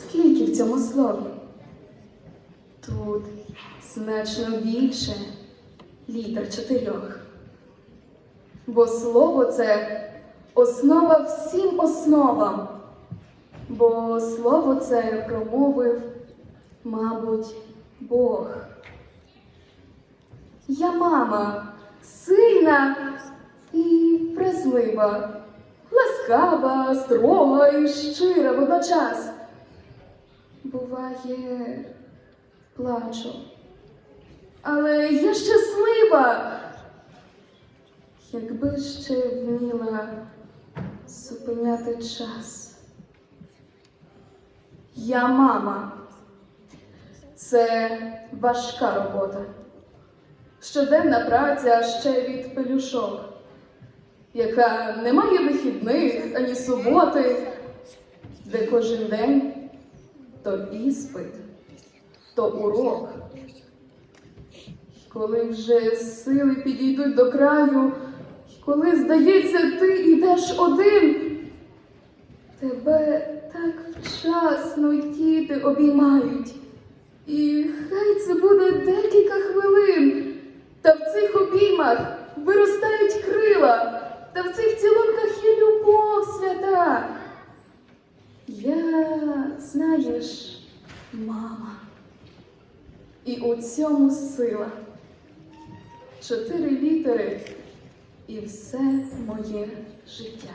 Скільки в цьому слові? Тут значно більше літер чотирьох. Бо слово це основа всім основам. Бо слово це промовив, мабуть, Бог. Я мама, сильна і вразлива, ласкава, строга і щира водночас. Буває, плачу, але я щаслива, якби ще вміла зупиняти час. Я мама. Це важка робота. Щоденна праця ще від пелюшок, яка не має вихідних ані суботи, де кожен день то іспит, то урок. Коли вже сили підійдуть до краю, коли, здається, ти йдеш один, тебе так вчасно діти обіймають. І хай це буде декілька хвилин, та в цих обіймах виростають крила, та в цих цілунках Я, знаєш, мама. І у цьому сила. Чотири літери і все моє життя.